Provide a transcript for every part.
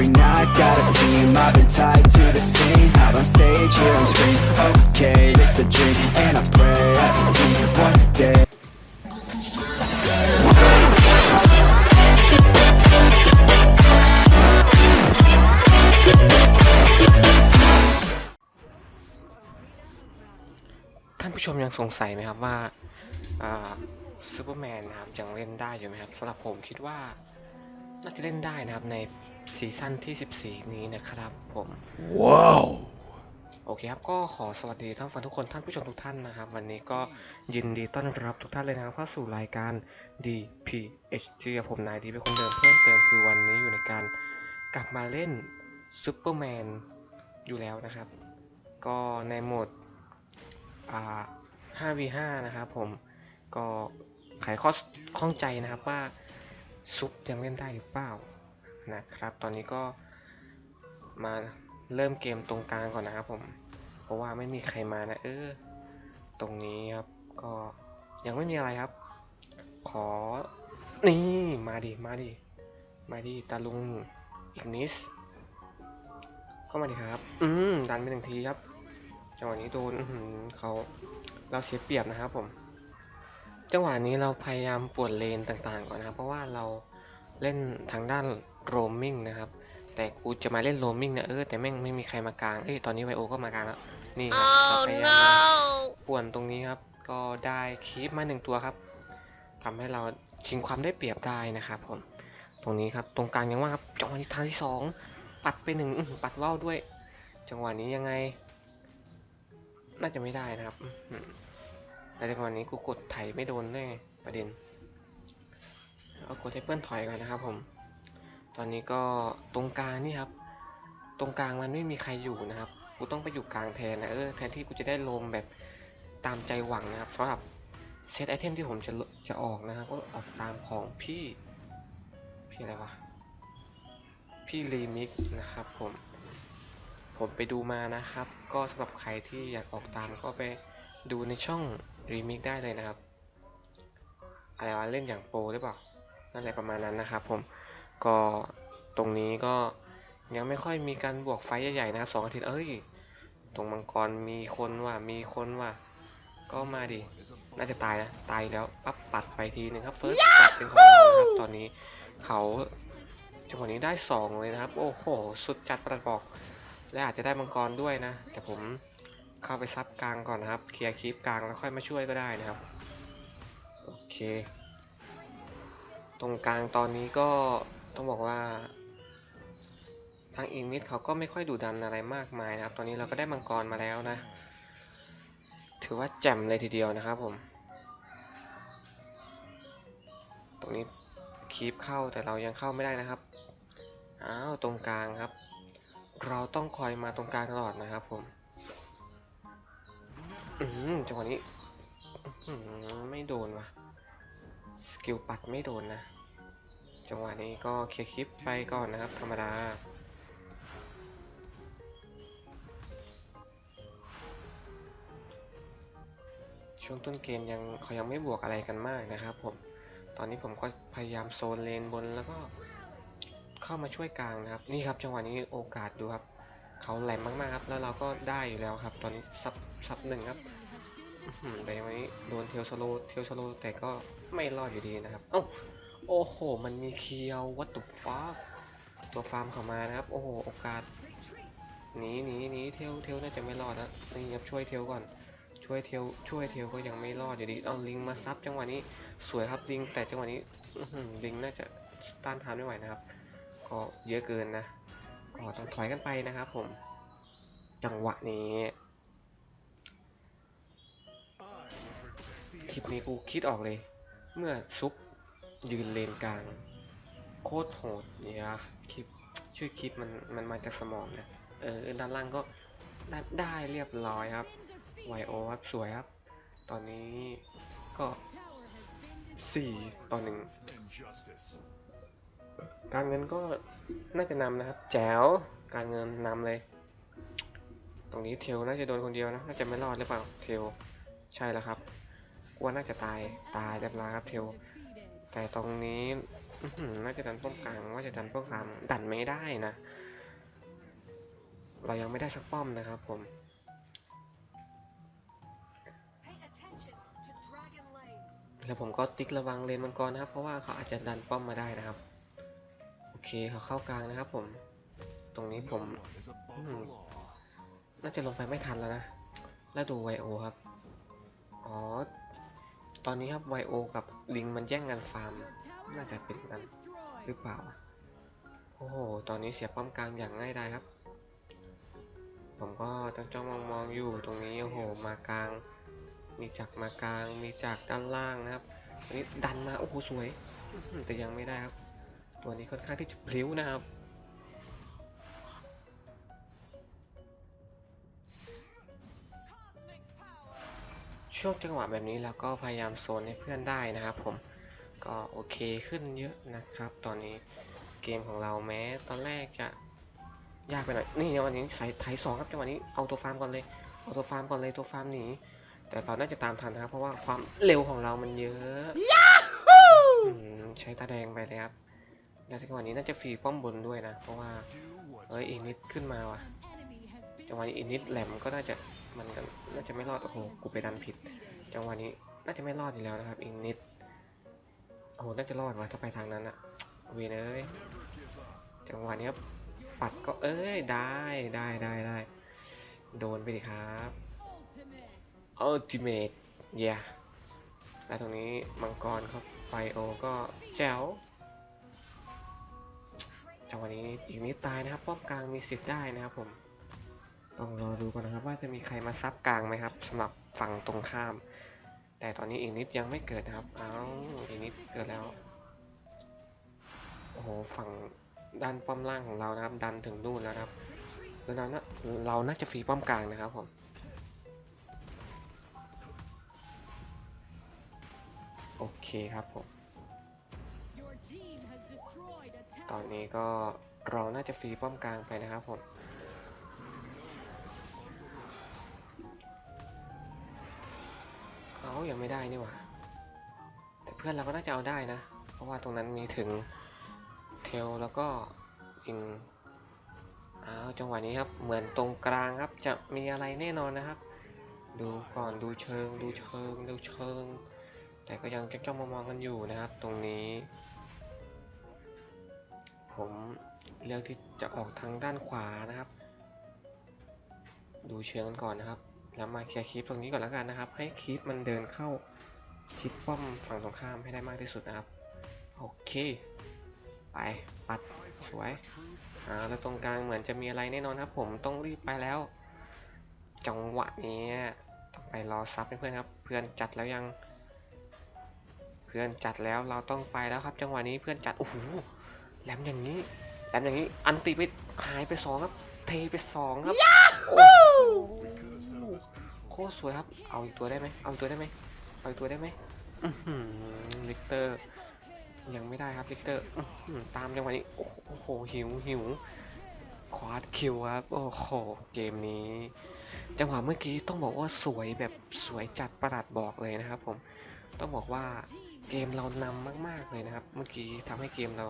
Every night, got a team. I've been tied to the scene. Out on stage, here I'm scream. Okay, it's a dream, and I pray as a team. One day. ท่านผู้ชมยังสงสัยไหมครับว่าซูเปอร์แมนนะครับยังเล่นได้อยู่ไหมครับสำหรับผมคิดว่า น่าจะเล่นได้นะครับในซีซั่นที่ 14 นี้นะครับผม Whoa. โอเคครับก็ขอสวัสดีท่านฟังทุกคนท่านผู้ชมทุกท่านนะครับ วันนี้ก็ยินดีต้อนรับทุกท่านเลยนะครับเข้าสู่รายการ DPHG กับผมนายดีเป็นคนเดิมเพิ่มเติมคือวันนี้อยู่ในการกลับมาเล่นซูเปอร์แมนอยู่แล้วนะครับ ก็ในโหมดอ่า 5v5 นะครับผมก็ไขข้อข้องใจนะครับว่า ซุปยังเล่นได้หรือเปล่านะครับ ตอนนี้ก็มาเริ่มเกมตรงกลางก่อนนะครับผม เพราะว่าไม่มีใครมานะ เออ ตรงนี้ครับ ก็ยังไม่มีอะไรครับ ขอ นี่ มาดิ มาดิ มาดิ ตาลุง อีกนิสเข้ามาดิครับ อืม ดันไปหนึ่งทีครับ จังหวะนี้โดนเขาเราเสียเปรียบนะครับผม จังหวะนี้เราพยายามปวดเลนต่างๆก่อนนะครับ เพราะว่าเราเล่นทางด้านโรมมิ่งนะครับ แต่กูจะมาเล่นโรมมิ่งนะเออแต่แม่งไม่มีใครมากลางเอ้ยตอนนี้ไวโอก็มากลางแล้วนี่ครับเราพยายามป่วนตรงนี้ครับ ก็ได้คีปมาหนึ่งตัวครับทำให้เราชิงความได้เปรียบได้นะครับผมตรงนี้ครับตรงกลางยังว่างครับจังหวะนี้ทางที่สองปัดไปหนึ่งอื้อหือปัดว่าวด้วย จังหวะนี้ยังไง น่าจะไม่ได้นะครับ แต่จังหวะนี้กูกดไถไม่โดนแน่ประเด็นเอากดให้เพื่อนถอยก่อนนะครับผม ตอนนี้ก็ตรงกลางนี่ครับ ตรงกลางมันไม่มีใครอยู่นะครับ กูต้องไปอยู่กลางแทนนะเออแทนที่กูจะได้ลมแบบตามใจหวังนะครับสำหรับเซตไอเทมที่ผมจะจะออกนะครับก็ออกตามของพี่ พี่อะไรวะ พี่รีมิกนะครับผม ผมไปดูมานะครับ ก็สำหรับใครที่อยากออกตามก็ไปดูในช่อง รีมิกได้เลยนะครับ อะไรวะเล่นอย่างโปรหรือเปล่า นั่นแหละประมาณนั้นนะครับผม ก็ตรงนี้ก็ยังไม่ค่อยมีการบวกไฟท์ใหญ่ๆนะครับสองอาทิตย์เอ้ย ตรงมังกรมีคนว่ะ มีคนว่ะ ก็มาดิ น่าจะตายนะ ตายแล้วปั๊บปัดไปทีหนึ่งครับ เฟิร์สปัดเป็นของเรานะครับ ตอนนี้เขาจังหวะนี้ได้สองเลยนะครับ โอ้โห สุดจัดประบอก และอาจจะได้มังกรด้วยนะ แต่ผม เข้าไปซับกลางก่อนนะครับ เคลียร์คลิปกลางแล้วค่อยมาช่วยก็ได้นะครับ โอเค ตรงกลางตอนนี้ก็ต้องบอกว่า ทางอินมิดเขาก็ไม่ค่อยดุดันอะไรมากมายนะครับ ตอนนี้เราก็ได้มังกรมาแล้วนะ ถือว่าแจ่มเลยทีเดียวนะครับผม ตรงนี้คีปเข้าแต่เรายังเข้าไม่ได้นะครับ อ้าวตรงกลางครับ เราต้องคอยมาตรงกลางตลอดนะครับผม อืมจังหวะนี้ไม่โดนว่ะ สกิลปัดไม่โดนนะ จังหวะนี้ก็เคลียร์คลิปไปก่อนนะครับ ธรรมดาช่วงต้นเกมยังเขายังไม่บวกอะไรกันมากนะครับผม ตอนนี้ผมก็พยายามโซนเลนบนแล้วก็เข้ามาช่วยกลางนะครับ นี่ครับจังหวะนี้โอกาสดูครับ เขาแหลมมากๆครับ แล้วเราก็ได้อยู่แล้วครับ ตอนนี้ซับซับหนึ่งครับอื้อหือแต่วันนี้โดนเทลสโลเทลสโลแต่ก็ไม่รอดอยู่ดีนะครับ เอ้า โอ้โห มันมีเคียววัตถุฟ้าตัวฟาร์มเข้ามานะครับ โอ้โห โอกาสหนีหนีหนีเทลเทลน่าจะไม่รอดนะนี่ครับช่วยเทลก่อน ช่วยเทลช่วยเทลก็ยังไม่รอดอยู่ดี เอาลิงมาซับจังหวะนี้ สวยครับลิงแต่จังหวะนี้ลิงน่าจะต้านทานไม่ไหวนะครับ ก็เยอะเกินนะ ก็ต้องถอยกันไปนะครับผม จังหวะนี้ คลิปนี้กูคิดออกเลย เมื่อซุปยืนเลนกลาง โคตรโหดเนี่ยคลิปชื่อคลิปมันมันมาจากสมองนะเออด้านล่างก็ได้ไดเรียบร้อยครับไวโอครับสวยครับ ตอนนี้ก็สี่ต่อหนึ่ง การเงินก็น่าจะนำนะครับ แจ๋ว การเงินนำเลย ตรงนี้เทลน่าจะโดนคนเดียวนะ น่าจะไม่รอดหรือเปล่า เทล ใช่แล้วครับกลัวน่าจะตาย ตายเรียบร้อยครับเทล แต่ตรงนี้น่าจะดันป้อมกลางว่าจะดันป้อมกลางดันไม่ได้นะ เรายังไม่ได้สักป้อมนะครับผมแล้วผมก็ติ๊กระวังเลนมังกรนะครับ เพราะว่าเขาอาจจะดันป้อมมาได้นะครับ อเคเขาเข้ากลางนะครับผม ตรงนี้ผมมน่าจะลงไปไม่ทันแล้วนะ แล้วดูไวโอครับ อ๋อ ตอนนี้ครับไวโอกับลิงมันแย่งกันฟาร์ม น่าจะเป็นนั้นหรือเปล่า โอ้โห ตอนนี้เสียป้อมกลางอย่างง่ายดายครับ ผมก็จ้องจ้องมองมองๆอยู่ตรงนี้ โอ้โห มากลาง มีจากมากลาง มีจากด้านล่างนะครับอันนี้ดันมา โอ้โห สวย แต่ยังไม่ได้ครับ ตัวนี้ค่อนข้างที่จะพลิ้วนะครับ Cosmic power. ช่วงจังหวะแบบนี้เราก็พยายามโซนให้เพื่อนได้นะครับผม ก็โอเคขึ้นเยอะนะครับ ตอนนี้เกมของเราแม้ ตอนแรกจะยากไปหน่อย นี่จังหวะนี้ใส่ไถสองครับจังหวะนี้เอาตัวฟาร์มก่อนเลย เอาตัวฟาร์มก่อนเลยตัวฟาร์มหนี แต่เราน่าจะตามทันนะครับ เพราะว่าความเร็วของเรามันเยอะอืมใช้ตาแดงไปเลยครับ แล้วจังหวะนี้น่าจะฟรีป้อมบนด้วยนะ เพราะว่าเอ้ยอีกนิดขึ้นมาว่ะจังหวะนี้อีกนิดแหลมก็น่าจะมันกันน่าจะไม่รอดโอ้โหกูไปดันผิด จังหวะนี้น่าจะไม่รอดอีกแล้วนะครับอีกนิดโอ้โหน่าจะรอดว่ะถ้าไปทางนั้นอะเวียนเอ้ยจังหวะนี้ปัดก็เอ้ยได้ได้ได้ได้โดนไปดิครับ Ultimate เย่และตรงนี้มังกรครับไฟโอก็แจ๋ว จังหวะนี้อีกนิดตายนะครับป้อมกลางมีสิทธิ์ได้นะครับผมต้องรอดูก่อนนะครับว่าจะมีใครมาซับกลางไหมครับสำหรับฝั่งตรงข้าม แต่ตอนนี้อีกนิดยังไม่เกิดนะครับเอ้าอีกนิดเกิดแล้วโอ้โหฝั่งด้านป้อมล่างของเรานะครับ ดันถึงนู่นแล้วครับแล้วนั้นนะเราน่าจะฟรีป้อมกลางนะครับผมโอเคครับผม ตอนนี้ก็เราน่าจะฟรีป้อมกลางไปนะครับผมเอายังไม่ได้นี่หว่า แต่เพื่อนเราก็น่าจะเอาได้นะ เพราะว่าตรงนั้นมีถึงเทลแล้วก็อิงเอาจังหวะนี้ครับ เหมือนตรงกลางครับ จะมีอะไรแน่นอนนะครับ ดูก่อนดูเชิง ดูเชิง ดูเชิง แต่ก็ยังจ้องมองกันอยู่นะครับ ตรงนี้ ผมเลือกที่จะออกทางด้านขวานะครับ ดูเชิงกันก่อนนะครับ แล้วมาเคลียร์คลิปตรงนี้ก่อนแล้วกันนะครับ ให้คลิปมันเดินเข้าทิศป้อมฝั่งตรงข้ามให้ได้มากที่สุดนะครับ โอเค ไปปัดสวยอ่าแล้วตรงกลางเหมือนจะมีอะไรแน่นอนครับผมต้องรีบไปแล้ว จังหวะนี้ต้องไปรอซับเพื่อนครับ เพื่อนจัดแล้วยัง เพื่อนจัดแล้วเราต้องไปแล้วครับ จังหวะนี้เพื่อนจัดโอ้โห แหลมอย่างนี้แหลมอย่างนี้ อันติไปหายไปสองครับ เทไปสองครับโอ้โหโคตรสวยครับ เอาอีกตัวได้ไหมเอาอีกตัวได้ไหมเอาอีกตัวได้ไหมอื้อหือลิกเตอร์ ยังไม่ได้ครับลิกเตอร์อื้อหือตามจังหวะนี้โอ้โหโอ้โห หิวหิวควาดคิวครับ โอ้โห เกมนี้ จังหวะเมื่อกี้ต้องบอกว่าสวยแบบสวยจัดประหลัดบอกเลยนะครับผม ต้องบอกว่าเกมเรานำมาก ๆ เลยนะครับ เมื่อกี้ทำให้เกมเรา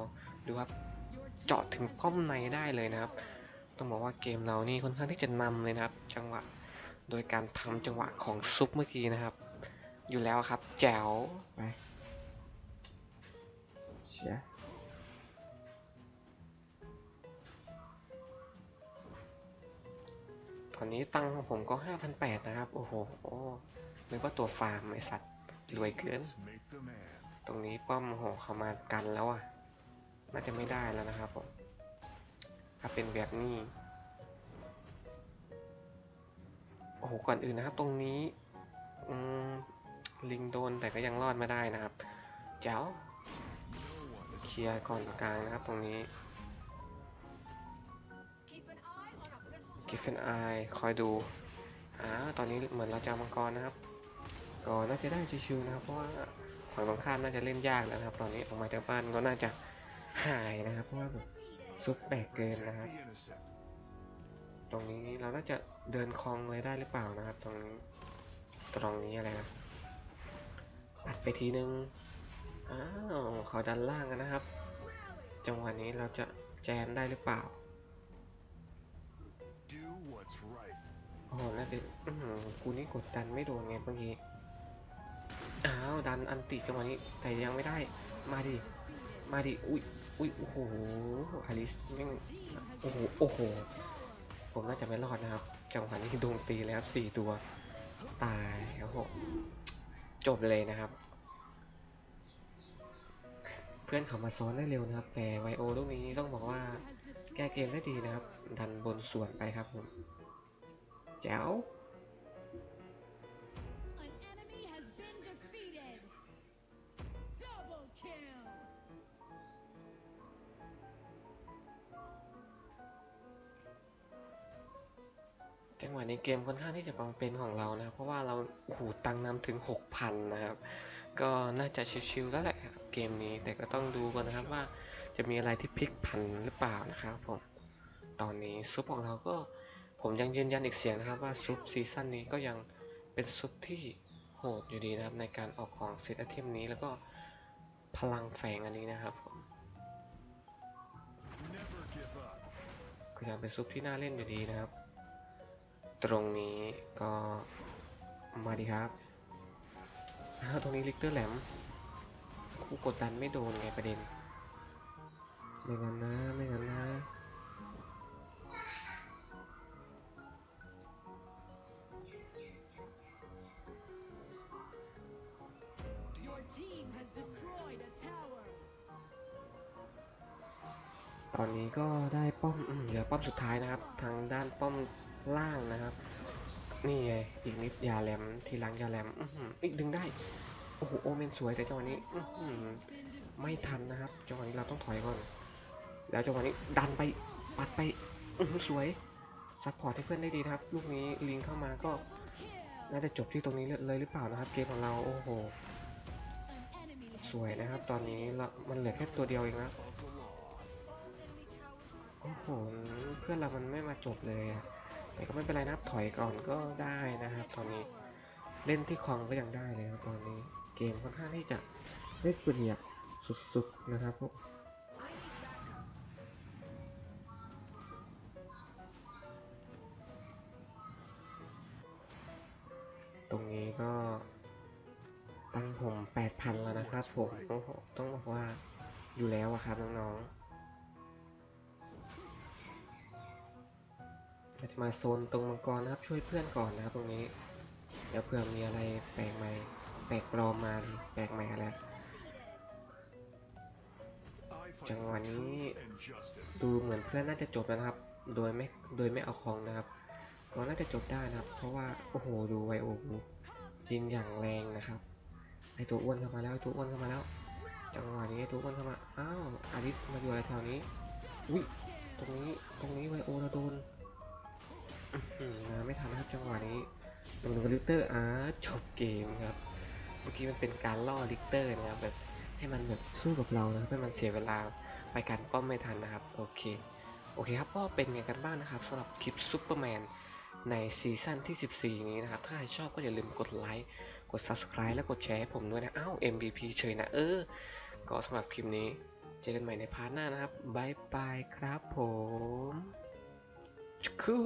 ดูครับเจาะถึงป้อมในได้เลยนะครับ ต้องบอกว่าเกมเรานี่ค่อนข้างที่จะนำเลยนะครับ จังหวะโดยการทำจังหวะของซุปเมื่อกี้นะครับ อยู่แล้วครับ แจ๋วไปเชียตอนนี้ตังค์ของผมก็ 5,800 นะครับ โอ้โหนึกว่าตัวฟาร์มไอสัตว์รวยเกิน ตรงนี้ป้อมโหเขามากันแล้วอะ น่าจะไม่ได้แล้วนะครับผมถ้าเป็นแบบนี้ โอ้โห ก่อนอื่นนะครับ ตรงนี้ลิงโดนแต่ก็ยังรอดมาได้นะครับ เจ้า เคลียร์ก่อนกลางนะครับตรงนี้กิฟเฟนไอคอยดูอ่าตอนนี้เหมือนเราจะมังกรนะครับ ก็น่าจะได้ชิวๆนะครับ เพราะว่าฝั่งตรงข้ามน่าจะเล่นยากแล้วนะครับ ตอนนี้ออกมาจากบ้านก็น่าจะ หายนะครับ เพราะว่าแบบซุปแบกเกินนะครับ ตรงนี้เราน่าจะเดินคลองเลยได้หรือเปล่านะครับ ตรงนี้ตรงนี้อะไรนะปัดไปทีนึง อ้าวเขาดันล่างกันนะครับ จังหวะนี้เราจะแจนได้หรือเปล่า Do what's right. โอ้โหน่าจะอื้อหือกูนี่กดดันไม่โดนไงเมื่อกี้ อ้าว ดันอันติจังหวะนี้ แต่ยังไม่ได้ มาดิ มาดิ อุ้ย อุ้ยโอ้โหอลิสแม่งโอ้โหโอ้โหผมน่าจะไม่รอดนะครับ จังหวะนี้โดนตีแล้วสี่ตัว ตายโอ้โหจบเลยนะครับ เพื่อนเขามาซ้อนได้เร็วนะครับ แต่ไวโอลูกนี้ต้องบอกว่า แก้เกมได้ดีนะครับ ดันบนส่วนไปครับผมแจ๋ว หวะนี้เกมค่อนข้างที่จะบังเป็นของเรานะครับเพราะว่าเราโอ้โหตังนำถึง 6,000 นะครับ ก็น่าจะชิวๆแล้วแหละครับเกมนี้แต่ก็ต้องดูก่อนนะครับว่าจะมีอะไรที่พลิกผันหรือเปล่านะครับผมตอนนี้ซุปของเราก็ผมยังยืนยันอีกเสียงนะครับว่าซุปซีซั่นนี้ก็ยังเป็นซุปที่โหดอยู่ดีนะครับในการออกของเซตไอเทมนี้แล้วก็พลังแฝงอันนี้นะครับผม Never give up. ก็ยังเป็นซุปที่น่าเล่นอยู่ดีนะครับ ตรงนี้ก็มาดีครับอ้าวตรงนี้ลิกเตอร์แหลมคู่กดดันไม่โดนไงประเด็น ไม่งั้นนะ ไม่งั้นนะ Your team has destroyed a tower. ตอนนี้ก็ได้ป้อมอืมเหลือป้อมสุดท้ายนะครับ ทางด้านป้อม ล่างนะครับ นี่ไงอีกนิดยาแหลมทีหลังยาแหลมอือีกดึงได้ โอ้โหโอเมนสวยแต่จังหวะนี้อือไม่ทันนะครับจังหวะนี้เราต้องถอยก่อน แล้วจังหวะนี้ดันไปปัดไปอื้อหือสวยซัพพอร์ตให้เพื่อนได้ดีนะครับ ลูกนี้ลิงเข้ามาก็น่าจะจบที่ตรงนี้เลยหรือเปล่านะครับ เกมของเราโอ้โห สวยนะครับ ตอนนี้เรามันเหลือแค่ตัวเดียวเองนะโอ้โหเพื่อนเรามันไม่มาจบเลยอะ แต่ก็ไม่เป็นไรนะครับถอยก่อนก็ได้นะครับ ตอนนี้เล่นที่คลองก็ยังได้เลยครับตอนนี้เกมค่อนข้างที่จะได้เปรียบสุดๆนะครับผมตรงนี้ก็ตั้งผม 8,000 แล้วนะครับผมต้องบอกว่าอยู่แล้วครับน้องๆ เราจะมาโซนตรงมังกรนะครับช่วยเพื่อนก่อนนะครับตรงนี้ เดี๋ยวเผื่อมีอะไรแปลกใหม่แปลกปลอมมาแปลกใหม่อะไร I fight Chẳng for hạn như- truth and justice. ดูเหมือนเพื่อนน่าจะจบแล้วนะครับ โดยไม่โดยไม่เอาของนะครับ ก็น่าจะจบได้นะครับ เพราะว่าโอ้โหดูไวโอกูยิงอย่างแรงนะครับไอตัวอ้วนเข้ามาแล้วไอตัวอ้วนเข้ามาแล้ว จังหวะนี้ไอตัวอ้วนเข้ามาอ้าวอาริสมาอยู่อะไรแถวนี้อุ้ยตรงนี้ตรงนี้ไวโอเราโดน มาไม่ทันนะครับจังหวะนี้โดนกับลิกเตอร์อ่าจบเกมครับ เมื่อกี้มันเป็นการล่อลิกเตอร์นะครับแบบให้มันแบบสู้กับเรานะให้มันเสียเวลาไปการป้อมไม่ทันนะครับ โอเค โอเคครับก็เป็นไงกันบ้างนะครับสำหรับคลิปซูเปอร์แมนในซีซั่นที่ 14 นี้นะครับ ถ้าใครชอบก็อย่าลืมกดไลค์ กด Subscribe และกดแชร์ให้ผมด้วยนะ อ้าว MVP เฉยนะ เออ ก็สำหรับคลิปนี้ เจอกันใหม่ในพาร์ทหน้านะครับบายบายครับผม ชู